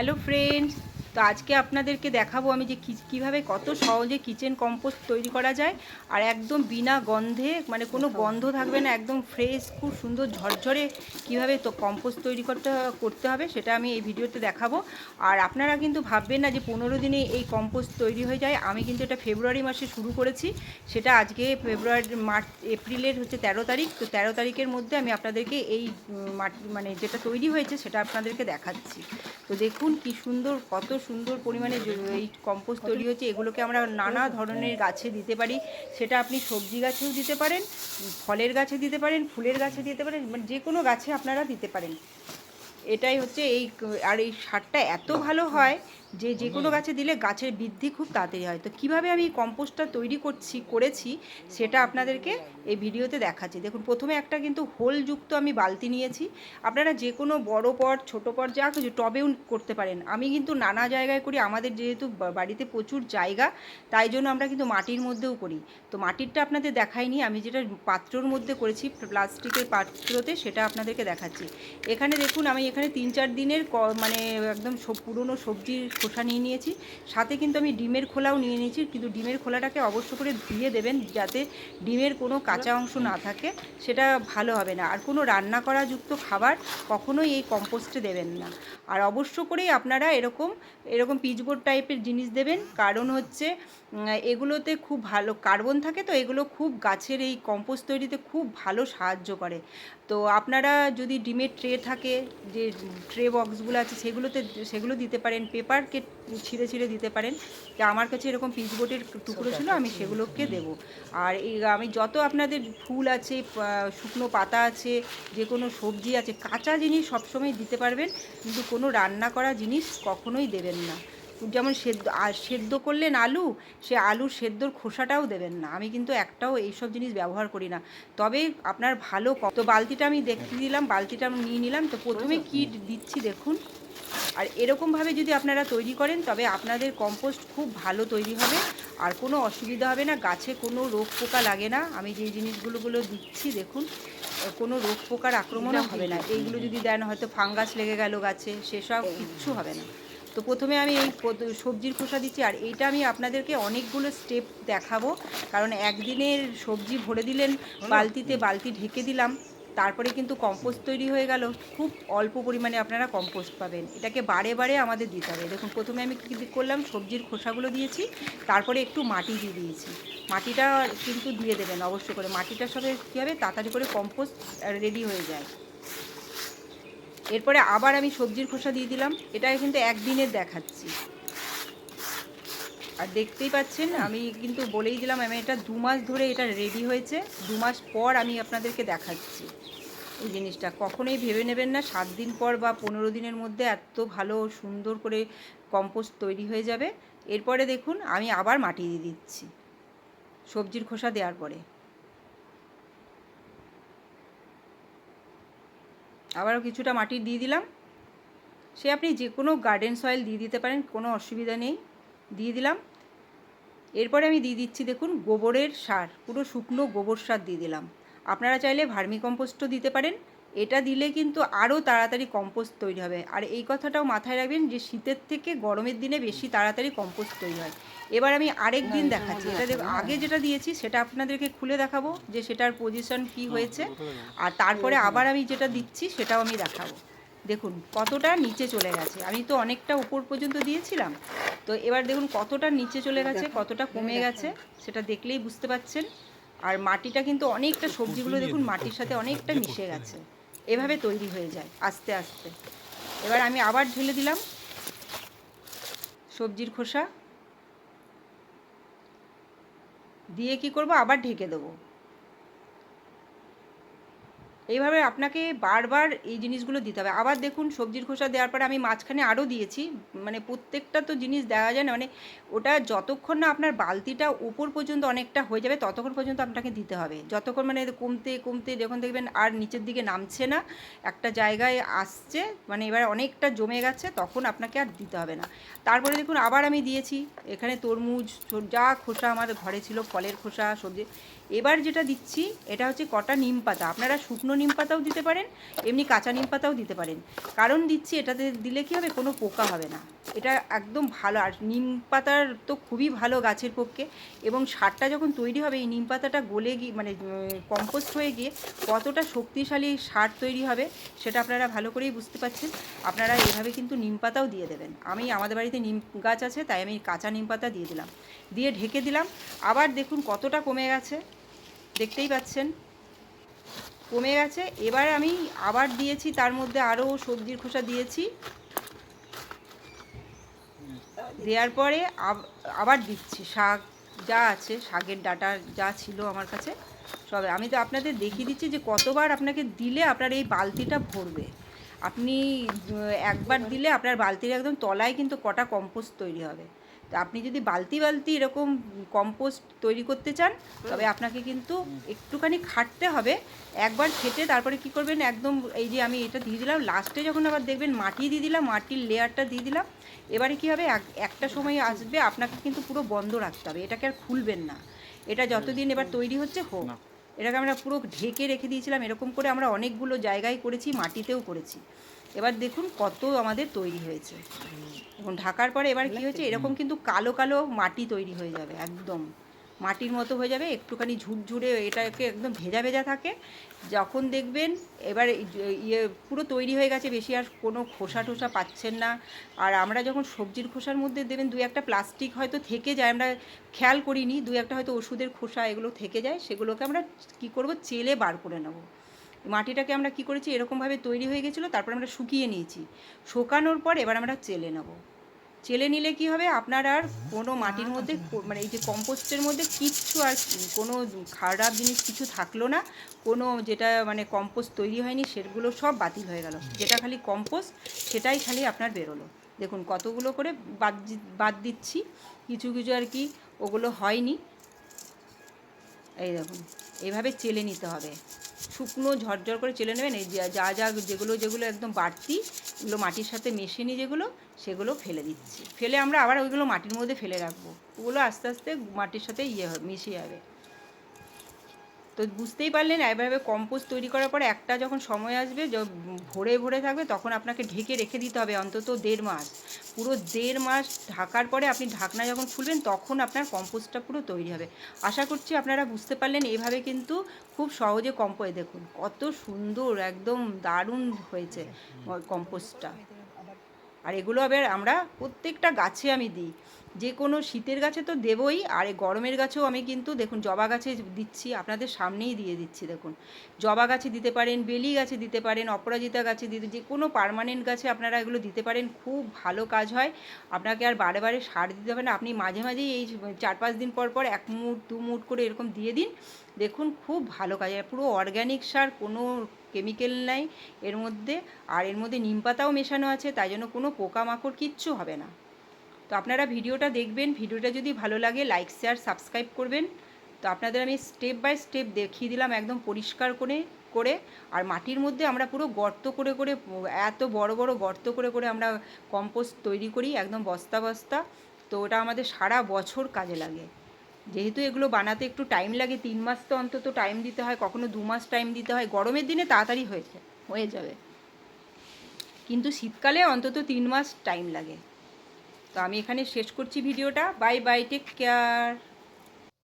Hello friends তো আজকে আপনাদেরকে দেখাবো আমি যে কীভাবে কত সহজে কিচেন কম্পোস্ট তৈরি করা যায়। আর একদম বিনা গন্ধে মানে কোনো গন্ধ থাকবে না, একদম ফ্রেশ খুব সুন্দর ঝরঝরে কীভাবে তো কম্পোস্ট তৈরি করতে করতে হবে, সেটা আমি এই ভিডিওতে দেখাবো। আর আপনারা কিন্তু ভাববেন না যে পনেরো দিনে এই কম্পোস্ট তৈরি হয়ে যায়, আমি কিন্তু এটা ফেব্রুয়ারি মাসে শুরু করেছি, সেটা আজকে ফেব্রুয়ারি, মার্চ, এপ্রিলের হচ্ছে তেরো তারিখ, তো তেরো তারিখের মধ্যে আমি আপনাদেরকে এই মানে যেটা তৈরি হয়েছে, সেটা আপনাদেরকে দেখাচ্ছি। তো দেখুন কি সুন্দর, কত সুন্দর পরিমাণে এই কম্পোস্ট তৈরি হচ্ছে, এগুলোকে আমরা নানা ধরনের গাছে দিতে পারি। সেটা আপনি সবজি গাছেও দিতে পারেন, ফলের গাছে দিতে পারেন, ফুলের গাছে দিতে পারেন মানে যে কোনো গাছে আপনারা দিতে পারেন। এটাই হচ্ছে এই, আর এই সারটা এত ভালো হয় যে যে কোনো গাছে দিলে গাছের বৃদ্ধি খুব তাড়াতাড়ি হয়। তো কীভাবে আমি কম্পোস্টটা তৈরি করছি করেছি সেটা আপনাদেরকে এই ভিডিওতে দেখাচ্ছি। দেখুন প্রথমে একটা কিন্তু হোলযুক্ত আমি বালতি নিয়েছি। আপনারা যে কোনো বড় পট ছোট পট যা কিছু টবেও করতে পারেন। আমি কিন্তু নানা জায়গায় করি আমাদের যেহেতু বাড়িতে প্রচুর জায়গা তাই জন্য আমরা কিন্তু মাটির মধ্যেও করি। তো মাটিরটা আপনাদের দেখাইনি আমি যেটা পাত্রর মধ্যে করেছি প্লাস্টিকের পাত্রতে সেটা আপনাদেরকে দেখাচ্ছি। এখানে দেখুন আমি এখানে তিন চার দিনের ক- মানে একদম সব পুরনো সবজির খোসা নিয়ে নিয়েছি। সাথে কিন্তু আমি ডিমের খোলাও নিয়ে নিয়েছি। কিন্তু ডিমের খোলাটাকে অবশ্য করে ধুয়ে দেবেন যাতে ডিমের কোনো কাঁচা অংশ না থাকে, সেটা ভালো হবে না। আর কোনো রান্না করা যুক্ত খাবার কখনোই এই কম্পোস্টে দেবেন না। আর অবশ্য করেই আপনারা এরকম এরকম পিচবোর্ড টাইপের জিনিস দেবেন। কারণ হচ্ছে এগুলোতে খুব ভালো কার্বন থাকে তো এগুলো খুব গাছের এই কম্পোস্ট তৈরিতে খুব ভালো সাহায্য করে। তো আপনারা যদি ডিমের ট্রে থাকে, যে ট্রে বক্সগুলো আছে সেগুলোতে, সেগুলো দিতে পারেন। পেপারকে ছিঁড়ে ছিঁড়ে দিতে পারেন। তো আমার কাছে এরকম পিচবোর্ডের টুকরো ছিল, আমি সেগুলোকে দেব। আর এই আমি যত আপনাদের ফুল আছে শুকনো পাতা আছে, যে কোনো সবজি আছে, কাঁচা জিনিস সবসময় দিতে পারবেন, কিন্তু কোনো রান্না করা জিনিস কখনোই দেবেন না। যেমন সেদ্ধ আর সেদ্ধ করলেন আলু, সে আলুর সেদ্ধর খোসাটাও দেবেন না। আমি কিন্তু একটাও এইসব জিনিস ব্যবহার করি না। তবে আপনার ভালো ক- তো বালতিটা আমি দেখিয়ে দিলাম, বালতিটা আমি নিয়ে নিলাম। তো প্রথমে কি দিচ্ছি দেখুন। আর এরকমভাবে যদি আপনারা তৈরি করেন তবে আপনাদের কম্পোস্ট খুব ভালো তৈরি হবে। আর কোনো অসুবিধা হবে না গাছে কোনো রোগ পোকা লাগে না। আমি যে জিনিসগুলোগুলো দিচ্ছি দেখুন কোনো রোগ পোকার আক্রমণও হবে না। এইগুলো যদি দেন হয়তো ফাঙ্গাস লেগে গেল গাছে সেসব কিচ্ছু হবে না। তো প্রথমে আমি এই সবজির খোসা দিচ্ছি আর এইটা আমি আপনাদেরকে অনেকগুলো স্টেপ দেখাবো। কারণ একদিনের সবজি ভরে দিলেন বালতিতে বালতি ঢেকে দিলাম। তারপরে কিন্তু কম্পোস্ট তৈরি হয়ে গেল। খুব অল্প পরিমাণে আপনারা কম্পোস্ট পাবেন। এটাকে বারে বারে আমাদের দিতে হবে। দেখুন, প্রথমে আমি কী করলাম? সবজির খোসাগুলো দিয়েছি। তারপরে একটু মাটি দিয়ে দিয়েছি। মাটিটা কিন্তু দিয়ে দেবেন অবশ্য করে। মাটিটার সাথে কী হবে? তাড়াতাড়ি করে কম্পোস্ট রেডি হয়ে যায়। এরপরে আবার আমি সবজির খোসা দিয়ে দিলাম। এটা কিন্তু একদিনের দেখাচ্ছি। আর দেখতেই পাচ্ছেন, আমি কিন্তু বলেই দিলাম, আমি এটা দু মাস ধরে এটা রেডি হয়েছে। দু মাস পর আমি আপনাদেরকে দেখাচ্ছি এই জিনিসটা। কখনোই ভেবে নেবেন না, সাত দিন পর বা পনেরো দিনের মধ্যে এত ভালো সুন্দর করে কম্পোস্ট তৈরি হয়ে যাবে। এরপরে দেখুন, আমি আবার মাটি দিয়ে দিচ্ছি, সবজির খোসা দেওয়ার পরে। আবারও কিছুটা মাটি দিয়ে দিলাম। সে আপনি যে কোনো গার্ডেন সয়েল দিয়ে দিতে পারেন, কোনো অসুবিধা নেই। দিয়ে দিলাম। এরপরে আমি দিয়ে দিচ্ছি দেখুন গোবরের সার পুরো শুকনো গোবর সার দিয়ে দিলাম। আপনারা চাইলে ভার্মি কম্পোস্টও দিতে পারেন। এটা দিলে কিন্তু আরও তাড়াতাড়ি কম্পোস্ট তৈরি হবে। আর এই কথাটাও মাথায় রাখবেন যে শীতের থেকে গরমের দিনে বেশি তাড়াতাড়ি কম্পোস্ট তৈরি হয়। এবার আমি আরেক দিন দেখাচ্ছি। এটা দেখ- আগে যেটা দিয়েছি সেটা আপনাদেরকে খুলে দেখাবো যে সেটার পজিশন কি হয়েছে। আর তারপরে আবার আমি যেটা দিচ্ছি সেটাও আমি দেখাবো। দেখুন কতটা নিচে চলে গেছে। আমি তো অনেকটা উপর পর্যন্ত দিয়েছিলাম। তো এবার দেখুন কতটা নিচে চলে গেছে কতটা কমে গেছে সেটা দেখলেই বুঝতে পাচ্ছেন। আর মাটিটা কিন্তু অনেকটা সবজিগুলো দেখুন মাটির সাথে অনেকটা মিশে গেছে। এভাবে তৈরি হয়ে যায় আস্তে আস্তে। এবার আমি আবার ঢেলে দিলাম সবজির খোসা। দিয়ে কি করব? আবার ঢেকে দেবো। এইভাবে আপনাকে বারবার এই জিনিসগুলো দিতে হবে। আবার দেখুন, সবজির খোসা দেওয়ার পরে আমি মাঝখানে আরও দিয়েছি। মানে প্রত্যেকটা তো জিনিস দেওয়া যায় না। মানে ওটা যতক্ষণ না আপনার বালতিটা উপর পর্যন্ত অনেকটা হয়ে যাবে, ততক্ষণ পর্যন্ত আপনাকে দিতে হবে। যতক্ষণ মানে কমতে কমতে যখন দেখবেন আর নিচের দিকে নামছে না, একটা জায়গায় আসছে মানে এবার অনেকটা জমে গেছে, তখন আপনাকে আর দিতে হবে না। তারপরে দেখুন, আবার আমি দিয়েছি। এখানে তরমুজ, যা খোসা আমার ঘরে ছিল, ফলের খোসা, সবজি এবার যেটা দিচ্ছি, এটা হচ্ছে কটা নিম পাতা। আপনারা শুকনো নিম পাতাও দিতে পারেন, এমনি কাঁচা নিম পাতাও দিতে পারেন। কারণ দিচ্ছি, এটাতে দিলে কি হবে? কোনো পোকা হবে না। এটা একদম ভালো। আর নিম পাতার তো খুবই ভালো গাছের পক্ষে। এবং সারটা যখন তৈরি হবে, এই নিম পাতাটা গলে গিয়ে মানে কম্পোস্ট হয়ে গিয়ে কতটা শক্তিশালী সার তৈরি হবে, সেটা আপনারা ভালো করেই বুঝতে পারছেন। আপনারা এভাবে কিন্তু নিম পাতাও দিয়ে দেবেন। আমি, আমাদের বাড়িতে নিম গাছ আছে, তাই আমি কাঁচা নিম পাতা দিয়ে দিলাম। দিয়ে ঢেকে দিলাম। আবার দেখুন কতটা কমে গেছে। দেখতেই পাচ্ছেন। কমে গেছে। এবার আমি আবার দিয়েছি, তার মধ্যে আরও সবজির খোসা দিয়েছি। দেওয়ার পরে আব- আবার দিচ্ছি। শাক যা আছে, শাকের ডাটা যা ছিল আমার কাছে, সব। আমি তো আপনাদের দেখিয়ে দিচ্ছি যে কতবার আপনাকে দিলে আপনার এই বালতিটা ভরবে। আপনি একবার দিলে আপনার বালতির একদম তলায় কিন্তু কটা কম্পোস্ট তৈরি হবে। আপনি যদি বালতি বালতি এরকম কম্পোস্ট তৈরি করতে চান, তবে আপনাকে কিন্তু একটুখানি খাটতে হবে। একবার খেটে তারপরে কি করবেন, একদম এই যে আমি এটা দিয়ে দিলাম লাস্টে যখন আবার দেখবেন মাটি দিয়ে দিলাম, মাটির লেয়ারটা দিয়ে দিলাম, এবারে কি হবে, এক- একটা সময় আসবে, আপনাকে কিন্তু পুরো বন্ধ রাখতে হবে, এটাকে আর খুলবেন না। এটা যতদিন এবার তৈরি হচ্ছে, হোক। এটাকে আমরা পুরো ঢেকে রেখে দিয়েছিলাম এরকম করে আমরা অনেকগুলো জায়গায় করেছি মাটিতেও করেছি। এবার দেখুন কত আমাদের তৈরি হয়েছে। এখন ঢাকার পরে এবার কি হয়েছে এরকম কিন্তু কালো কালো মাটি তৈরি হয়ে যাবে একদম। মাটির মতো হয়ে যাবে, একটুখানি ঝুরঝুরে এটাকে একদম ভেজা ভেজা থাকে। যখন দেখবেন এবার ইয়ে পুরো তৈরি হয়ে গেছে, বেশি আর কোনো খোসা টোসা পাচ্ছেন না। আর আমরা যখন সবজির খোসার মধ্যে দেবেন, দু একটা প্লাস্টিক হয়তো থেকে যায়, আমরা খেয়াল করিনি, দু একটা হয়তো ওষুধের খোসা এগুলো থেকে যায়, সেগুলোকে আমরা কি করব? চেলে বার করে নেব। মাটিটাকে আমরা কি করেছি? এরকমভাবে তৈরি হয়ে গেছিল, তারপর আমরা শুকিয়ে নিয়েছি। শুকানোর পর এবার আমরা চেলে নেব। চেলে নিলে কি হবে? আপনার আর কোনো মাটির মধ্যে মানে এই যে কম্পোস্টের মধ্যে কিচ্ছু আর কোনো খারাপ জিনিস কিছু থাকল না। কোনো যেটা মানে কম্পোস্ট তৈরি হয়নি সেগুলো সব বাতিল হয়ে গেল। যেটা খালি কম্পোস্ট সেটাই খালি আপনার বেরোলো। দেখুন কতগুলো করে বাদ বাদ দিচ্ছি। কিছু কিছু আর কি ওগুলো হয়নি। এই দেখুন এভাবে চেলে নিতে হবে। শুকনো ঝরঝর করে চেলে নেবেন, এই যা যা যেগুলো যেগুলো একদম বাড়তি, এগুলো মাটির সাথে মেশিনি যেগুলো, সেগুলো ফেলে দিচ্ছি। ফেলে আমরা আবার ওইগুলো মাটির মধ্যে ফেলে রাখব। ওগুলো আস্তে আস্তে মাটির সাথে ইয়ে হবে মিশে যাবে। তো বুঝতেই পারলেন এভাবে কম্পোস্ট তৈরি করার পরে একটা যখন সময় আসবে য- ভরে ভরে থাকবে তখন আপনাকে ঢেকে রেখে দিতে হবে অন্তত দেড় মাস। পুরো দেড় মাস ঢাকার পরে আপনি ঢাকনা যখন খুলবেন তখন আপনার কম্পোস্টটা পুরো তৈরি হবে। আশা করছি আপনারা বুঝতে পারলেন এভাবে কিন্তু খুব সহজে কম্পোস্ট দেখুন কত সুন্দর একদম দারুণ হয়েছে কম্পোস্টটা আর এগুলো আবার আমরা প্রত্যেকটা গাছে আমি দিই। যে কোনো শীতের গাছে তো দেবই, আর গরমের গাছেও আমি কিন্তু দেখুন জবা গাছে দিচ্ছি, আপনাদের সামনেই দিয়ে দিচ্ছি দেখুন। জবা গাছে দিতে পারেন, বেলি গাছে দিতে পারেন, অপরাজিতা গাছে দিতে, যে কোনো পার্মানেন্ট গাছে আপনারা এগুলো দিতে পারেন, খুব ভালো কাজ হয়। আপনাকে আর বারে বারে সার দিতে হবে না, আপনি মাঝে মাঝেই এই চার পাঁচ দিন পর পর এক মুট দু মুট করে এরকম দিয়ে দিন, দেখুন খুব ভালো কাজ হয়, পুরো অর্গ্যানিক সার, কোনো কেমিক্যাল নাই, এর মধ্যে, আর এর মধ্যে নিম পাতাও মেশানো আছে, তাই জন্য কোনো পোকামাকড় কিচ্ছু হবে না। তো আপনারা ভিডিওটা দেখবেন, ভিডিওটা যদি ভালো লাগে লাইক শেয়ার সাবস্ক্রাইব করবেন। তো আপনাদের আমি স্টেপ বাই স্টেপ দেখিয়ে দিলাম, একদম পরিষ্কার করে করে, আর মাটির মধ্যে আমরা পুরো গর্ত করে করে, এত বড় বড় গর্ত করে করে আমরা কম্পোস্ট তৈরি করি, একদম বস্তা বস্তা। তো ওটা আমাদের সারা বছর কাজে লাগে। যেহেতু এগুলো বানাতে একটু টাইম লাগে, তিন মাস তো অন্তত টাইম দিতে হয়, কখনো দু মাস টাইম দিতে হয়, গরমের দিনে তাড়াতাড়ি হয়েছে, হয়ে যাবে। কিন্তু শীতকালে অন্তত তিন মাস টাইম লাগে। তো আমি এখানে শেষ করছি ভিডিওটা বাই বাই টেক কেয়ার